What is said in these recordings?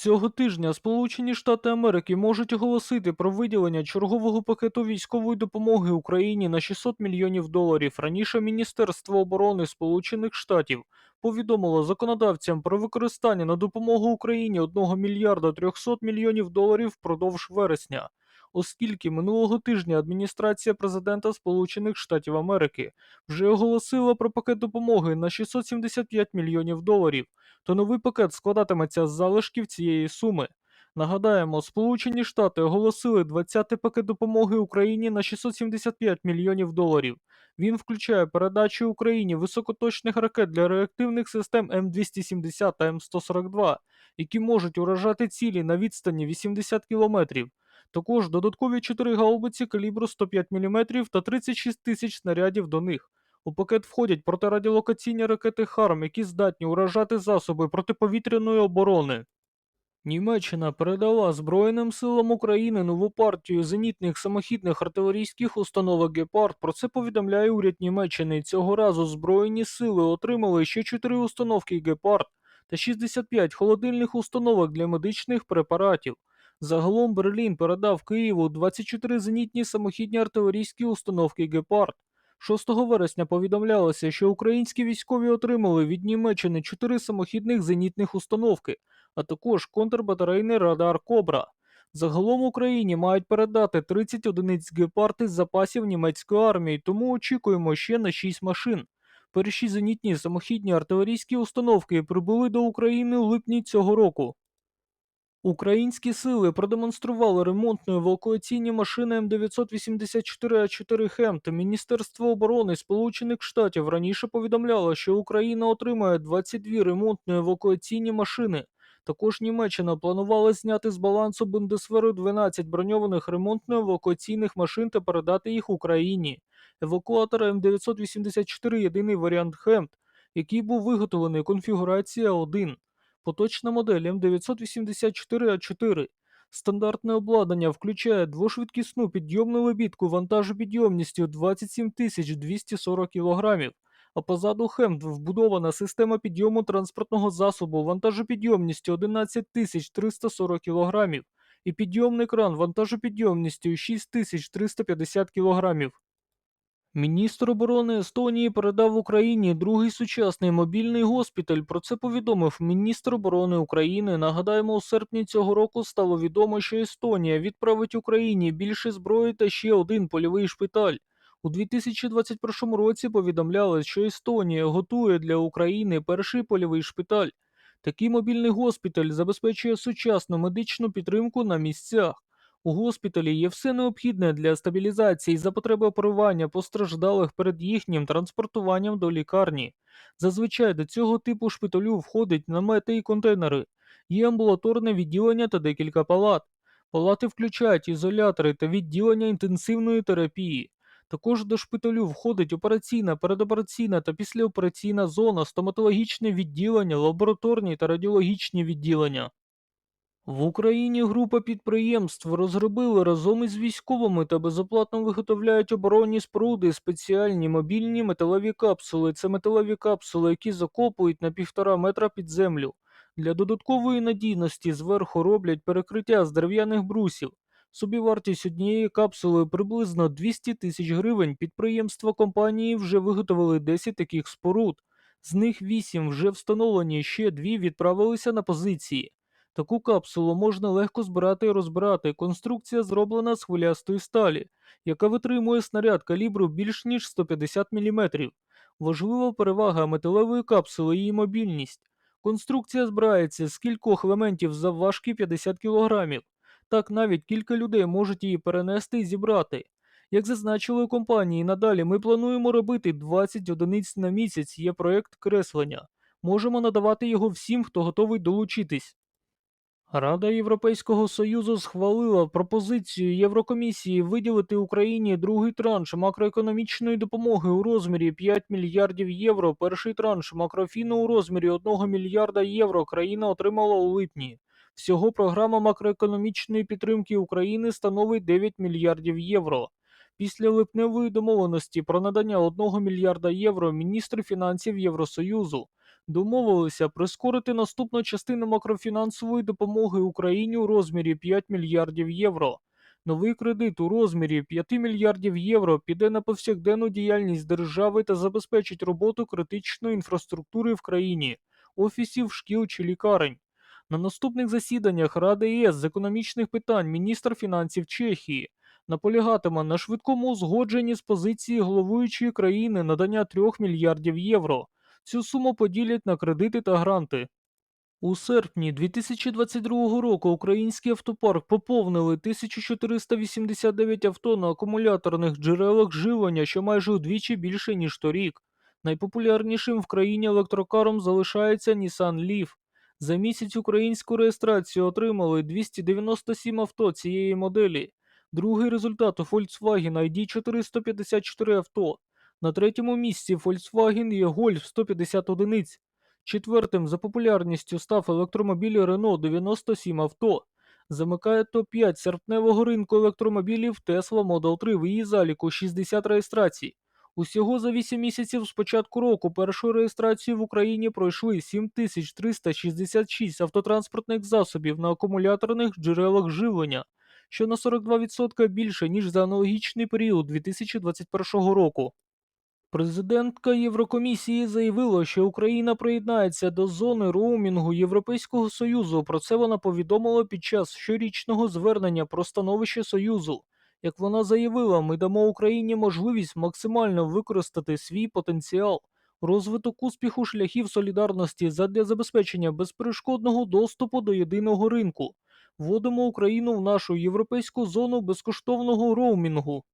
Цього тижня Сполучені Штати Америки можуть оголосити про виділення чергового пакету військової допомоги Україні на 600 мільйонів доларів. Раніше Міністерство оборони Сполучених Штатів повідомило законодавцям про використання на допомогу Україні 1 мільярда 300 мільйонів доларів впродовж вересня. Оскільки минулого тижня адміністрація президента Сполучених Штатів Америки вже оголосила про пакет допомоги на 675 мільйонів доларів, то новий пакет складатиметься з залишків цієї суми. Нагадаємо, Сполучені Штати оголосили 20-й пакет допомоги Україні на 675 мільйонів доларів. Він включає передачу Україні високоточних ракет для реактивних систем М270 та М142, які можуть уражати цілі на відстані 80 кілометрів. Також додаткові 4 гаубиці калібру 105 мм та 36 тисяч снарядів до них. У пакет входять протирадіолокаційні ракети ХАРМ, які здатні уражати засоби протиповітряної оборони. Німеччина передала Збройним силам України нову партію зенітних самохідних артилерійських установок Гепард. Про це повідомляє уряд Німеччини. Цього разу Збройні сили отримали ще 4 установки Гепард та 65 холодильних установок для медичних препаратів. Загалом Берлін передав Києву 24 зенітні самохідні артилерійські установки Гепард. 6 вересня повідомлялося, що українські військові отримали від Німеччини 4 самохідних зенітних установки, а також контрбатарейний радар Кобра. Загалом Україні мають передати 30 одиниць гепард із запасів німецької армії, тому очікуємо ще на 6 машин. Перші зенітні самохідні артилерійські установки прибули до України у липні цього року. Українські сили продемонстрували ремонтно-евакуаційні машини М984А4 «Хемт». Міністерство оборони Сполучених Штатів раніше повідомляло, що Україна отримає 22 ремонтно-евакуаційні машини. Також Німеччина планувала зняти з балансу Бундесверу 12 броньованих ремонтно-евакуаційних машин та передати їх Україні. Евакуатор М984 єдиний варіант «Хемт», який був виготовлений конфігурація 1. Поточна модель М984А4. Стандартне обладнання включає двошвидкісну підйомну лебідку вантажопідйомністю 27 240 кг, а позаду Хемд вбудована система підйому транспортного засобу вантажопідйомністю 11 340 кг і підйомний кран вантажопідйомністю 6350 кг. Міністр оборони Естонії передав Україні другий сучасний мобільний госпіталь. Про це повідомив міністр оборони України. Нагадаємо, у серпні цього року стало відомо, що Естонія відправить Україні більше зброї та ще один польовий шпиталь. У 2021 році повідомляли, що Естонія готує для України перший польовий шпиталь. Такий мобільний госпіталь забезпечує сучасну медичну підтримку на місцях. У госпіталі є все необхідне для стабілізації за потреби оперування постраждалих перед їхнім транспортуванням до лікарні. Зазвичай до цього типу шпиталю входять намети і контейнери, є амбулаторне відділення та декілька палат. Палати включають ізолятори та відділення інтенсивної терапії. Також до шпиталю входить операційна, передопераційна та післяопераційна зона, стоматологічне відділення, лабораторні та радіологічні відділення. В Україні група підприємств розробили разом із військовими та безоплатно виготовляють оборонні споруди спеціальні мобільні металеві капсули. Це металеві капсули, які закопують на півтора метра під землю. Для додаткової надійності зверху роблять перекриття з дерев'яних брусів. Собівартість однієї капсули приблизно 200 тисяч гривень. Підприємства компанії вже виготовили 10 таких споруд. З них 8 вже встановлені, ще 2 відправилися на позиції. Таку капсулу можна легко збирати і розбирати. Конструкція зроблена з хвилястої сталі, яка витримує снаряд калібру більш ніж 150 мм. Важлива перевага металевої капсули її мобільність. Конструкція збирається з кількох елементів завважки 50 кг. Так навіть кілька людей можуть її перенести і зібрати. Як зазначили у компанії, надалі ми плануємо робити 20 одиниць на місяць. Є проєкт креслення. Можемо надавати його всім, хто готовий долучитись. Рада Європейського Союзу схвалила пропозицію Єврокомісії виділити Україні другий транш макроекономічної допомоги у розмірі 5 мільярдів євро. Перший транш макрофіну у розмірі 1 мільярда євро країна отримала у липні. Всього програма макроекономічної підтримки України становить 9 мільярдів євро. Після липневої домовленості про надання 1 мільярда євро міністри фінансів Євросоюзу домовилися прискорити наступну частину макрофінансової допомоги Україні у розмірі 5 мільярдів євро. Новий кредит у розмірі 5 мільярдів євро піде на повсякденну діяльність держави та забезпечить роботу критичної інфраструктури в країні, офісів, шкіл чи лікарень. На наступних засіданнях Ради ЄС з економічних питань міністр фінансів Чехії наполягатиме на швидкому узгодженні з позиції головуючої країни надання 3 мільярдів євро. Цю суму поділять на кредити та гранти. У серпні 2022 року український автопарк поповнили 1489 авто на акумуляторних джерелах живлення, що майже удвічі більше, ніж торік. Найпопулярнішим в країні електрокаром залишається Nissan Leaf. За місяць українську реєстрацію отримали 297 авто цієї моделі. Другий результат у Volkswagen ID 454 авто. На третьому місці Volkswagen є Golf 150 одиниць. Четвертим за популярністю став електромобіль Renault 97 авто. Замикає топ-5 серпневого ринку електромобілів Tesla Model 3 в її заліку 60 реєстрацій. Усього за 8 місяців з початку року першу реєстрацію в Україні пройшли 7366 автотранспортних засобів на акумуляторних джерелах живлення, що на 42% більше, ніж за аналогічний період 2021 року. Президентка Єврокомісії заявила, що Україна приєднається до зони роумінгу Європейського Союзу. Про це вона повідомила під час щорічного звернення про становище Союзу. Як вона заявила, ми дамо Україні можливість максимально використати свій потенціал, розвиток успіху шляхів солідарності задля забезпечення безперешкодного доступу до єдиного ринку. Вводимо Україну в нашу європейську зону безкоштовного роумінгу.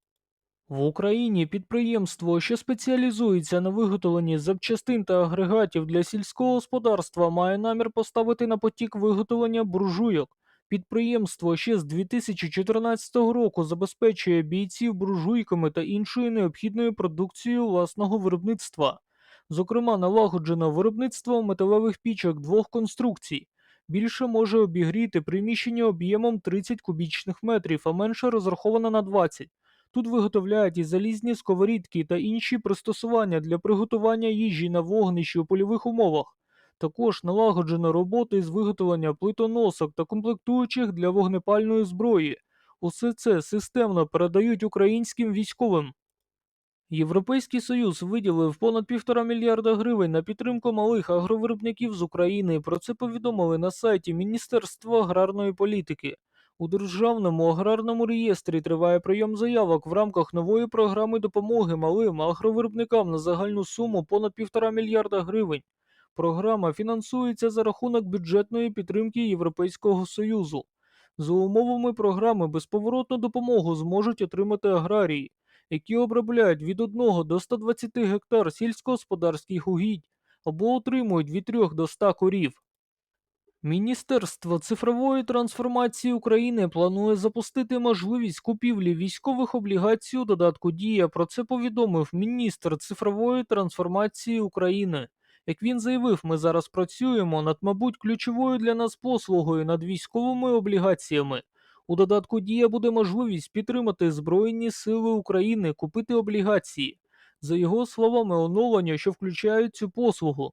В Україні підприємство, що спеціалізується на виготовленні запчастин та агрегатів для сільського господарства, має намір поставити на потік виготовлення буржуйок. Підприємство ще з 2014 року забезпечує бійців буржуйками та іншою необхідною продукцією власного виробництва. Зокрема, налагоджено виробництво металевих пічок двох конструкцій. Більше може обігріти приміщення об'ємом 30 кубічних метрів, а менше розраховано на 20. Тут виготовляють і залізні сковорідки та інші пристосування для приготування їжі на вогнищі у польових умовах. Також налагоджено роботи з виготовлення плитоносок та комплектуючих для вогнепальної зброї. Усе це системно передають українським військовим. Європейський Союз виділив понад півтора мільярда гривень на підтримку малих агровиробників з України. Про це повідомили на сайті Міністерства аграрної політики. У Державному аграрному реєстрі триває прийом заявок в рамках нової програми допомоги малим агровиробникам на загальну суму понад півтора мільярда гривень. Програма фінансується за рахунок бюджетної підтримки Європейського Союзу. За умовами програми безповоротну допомогу зможуть отримати аграрії, які обробляють від 1 до 120 гектар сільськогосподарських угідь або отримують від 3 до 100 корів. Міністерство цифрової трансформації України планує запустити можливість купівлі військових облігацій у додатку Дія. Про це повідомив міністр цифрової трансформації України. Як він заявив, ми зараз працюємо над, мабуть, ключовою для нас послугою над військовими облігаціями. У додатку Дія буде можливість підтримати Збройні Сили України, купити облігації. За його словами, оновлення, що включають цю послугу,